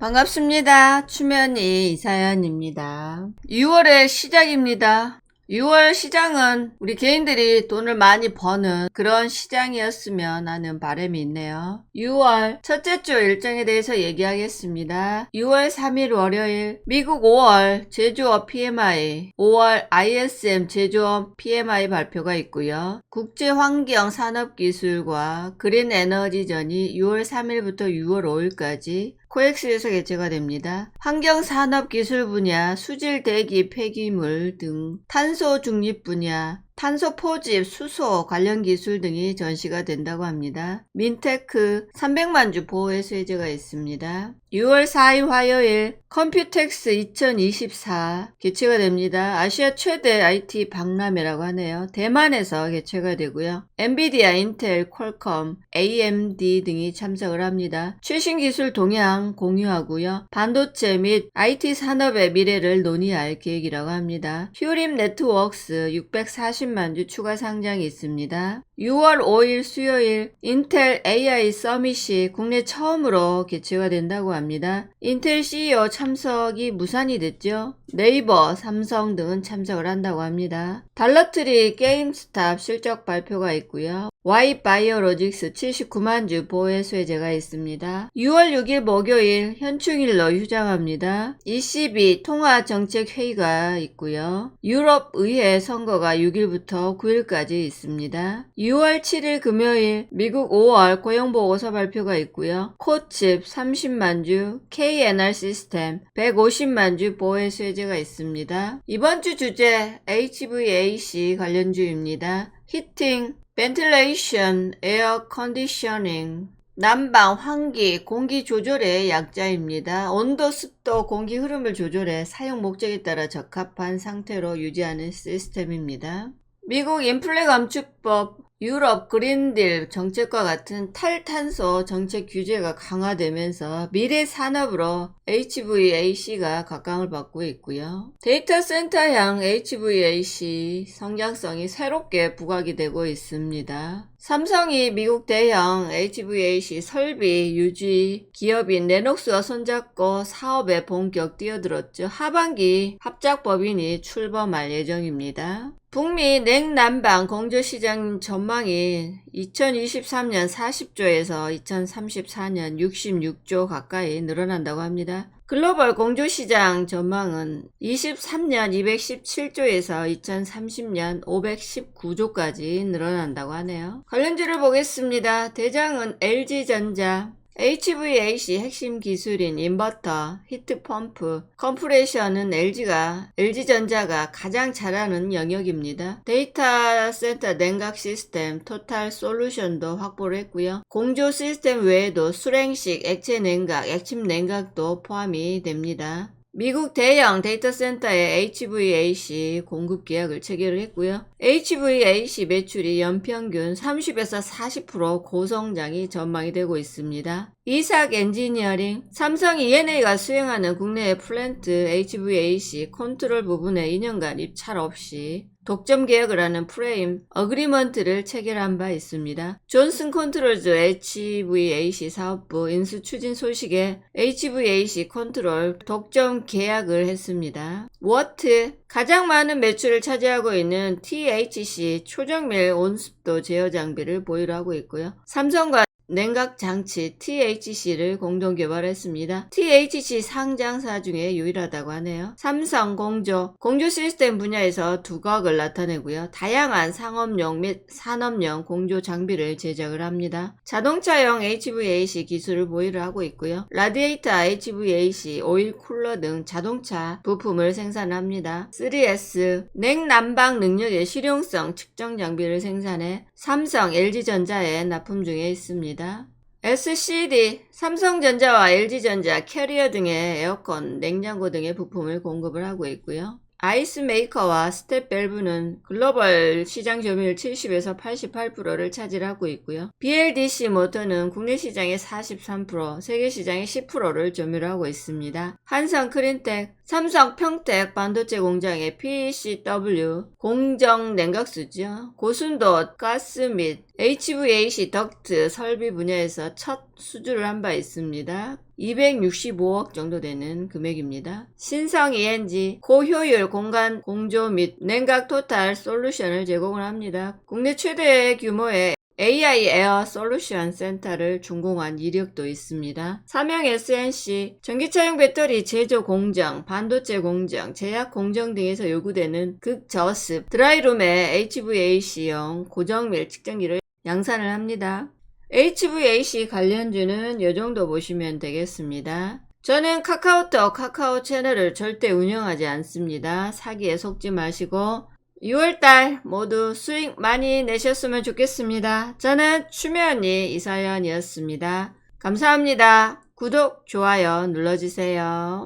반갑습니다. 추면이 이사연입니다. 6월의 시작입니다. 6월 시장은 우리 개인들이 돈을 많이 버는 그런 시장이었으면 하는 바람이 있네요. 6월 첫째 주 일정에 대해서 얘기하겠습니다. 6월 3일 월요일 미국 5월 제조업 PMI, 5월 ISM 제조업 PMI 발표가 있고요. 국제 환경 산업 기술과 그린 에너지전이 6월 3일부터 6월 5일까지 코엑스에서 개최가 됩니다. 환경산업 기술 분야, 수질 대기 폐기물 등 탄소 중립 분야, 탄소 포집, 수소 관련 기술 등이 전시가 된다고 합니다. 민테크 300만 주 보호의 세제가 있습니다. 6월 4일 화요일 컴퓨텍스 2024 개최가 됩니다. 아시아 최대 IT 박람회라고 하네요. 대만에서 개최가 되고요. 엔비디아, 인텔, 퀄컴, AMD 등이 참석을 합니다. 최신 기술 동향 공유하고요. 반도체 및 IT 산업의 미래를 논의할 계획이라고 합니다. 퓨림 네트워크스 640만 주 추가 상장이 있습니다. 6월 5일 수요일 인텔 AI 서밋이 국내 처음으로 개최가 된다고 합니다. 인텔 CEO 참석이 무산이 됐죠. 네이버, 삼성 등은 참석을 한다고 합니다. 달러트리 게임스탑 실적 발표가 있고요. Y 바이오로직스 79만 주 보혜 수혜제가 있습니다. 6월 6일 목요일 현충일로 휴장합니다. ECB 통화 정책 회의가 있고요. 유럽 의회 선거가 6일부터 9일까지 있습니다. 6월 7일 금요일 미국 5월 고용보고서 발표가 있고요. 코칩 30만 주, KNR 시스템 150만 주 보혜 수혜제가 있습니다. 이번 주 주제 HVAC 관련주입니다. 히팅, 벤틸레이션, 에어 컨디셔닝, 난방, 환기, 공기 조절의 약자입니다. 온도, 습도, 공기 흐름을 조절해 사용 목적에 따라 적합한 상태로 유지하는 시스템입니다. 미국 인플레 감축법, 유럽 그린딜 정책과 같은 탈탄소 정책 규제가 강화되면서 미래 산업으로 HVAC가 각광을 받고 있고요. 데이터 센터향 HVAC 성장성이 새롭게 부각이 되고 있습니다. 삼성이 미국 대형 HVAC 설비 유지 기업인 레녹스와 손잡고 사업에 본격 뛰어들었죠. 하반기 합작법인이 출범할 예정입니다. 북미 냉난방 공조시장 전망이 2023년 40조에서 2034년 66조 가까이 늘어난다고 합니다. 글로벌 공조시장 전망은 23년 217조에서 2030년 519조까지 늘어난다고 하네요. 관련주를 보겠습니다. 대장은 LG전자, HVAC 핵심 기술인 인버터, 히트 펌프, 컴프레셔는 LG가, LG전자가 가장 잘하는 영역입니다. 데이터 센터 냉각 시스템, 토탈 솔루션도 확보를 했고요. 공조 시스템 외에도 수랭식, 액체 냉각, 액침 냉각도 포함이 됩니다. 미국 대형 데이터 센터에 HVAC 공급 계약을 체결을 했고요. HVAC 매출이 연평균 30에서 40% 고성장이 전망이 되고 있습니다. 이삭 엔지니어링, 삼성 ENA가 수행하는 국내의 플랜트 HVAC 컨트롤 부분에 2년간 입찰 없이 독점 계약을 하는 프레임 어그리먼트를 체결한 바 있습니다. 존슨 컨트롤즈 HVAC 사업부 인수 추진 소식에 HVAC 컨트롤 독점 계약을 했습니다. 워트 가장 많은 매출을 차지하고 있는 THC 초정밀 온습도 제어 장비를 보유를 하고 있고요. 삼성과 냉각 장치 THC를 공동 개발했습니다. THC 상장사 중에 유일하다고 하네요. 삼성 공조, 공조 시스템 분야에서 두각을 나타내고요. 다양한 상업용 및 산업용 공조 장비를 제작을 합니다. 자동차용 HVAC 기술을 보유를 하고 있고요. 라디에이터 HVAC, 오일 쿨러 등 자동차 부품을 생산합니다. 3S, 냉난방 능력의 실용성 측정 장비를 생산해 삼성, LG전자에 납품 중에 있습니다. SCD, 삼성전자와 LG전자, 캐리어 등의 에어컨, 냉장고 등의 부품을 공급을 하고 있고요. 아이스 메이커와 스텝 밸브는 글로벌 시장 점유율 70에서 88%를 차지하고 있고요. BLDC 모터는 국내 시장의 43%, 세계 시장의 10%를 점유하고 있습니다. 한성 크린텍, 삼성 평택 반도체 공장의 PCW 공정 냉각수죠. 고순도 가스 및 HVAC 덕트 설비 분야에서 첫 수주를 한 바 있습니다. 265억 정도 되는 금액입니다. 신성 ENG 고효율 공간 공조 및 냉각 토탈 솔루션을 제공을 합니다. 국내 최대 규모의 AI 에어 솔루션 센터를 준공한 이력도 있습니다. 삼양 SNC 전기차용 배터리 제조 공정, 반도체 공정, 제약 공정 등에서 요구되는 극저습 드라이룸의 HVAC용 고정밀 측정기를 양산을 합니다. HVAC 관련주는 이 정도 보시면 되겠습니다. 저는 카카오톡 카카오 채널을 절대 운영하지 않습니다. 사기에 속지 마시고 6월달 모두 수익 많이 내셨으면 좋겠습니다. 저는 추면이 이사연이었습니다. 감사합니다. 구독, 좋아요 눌러주세요.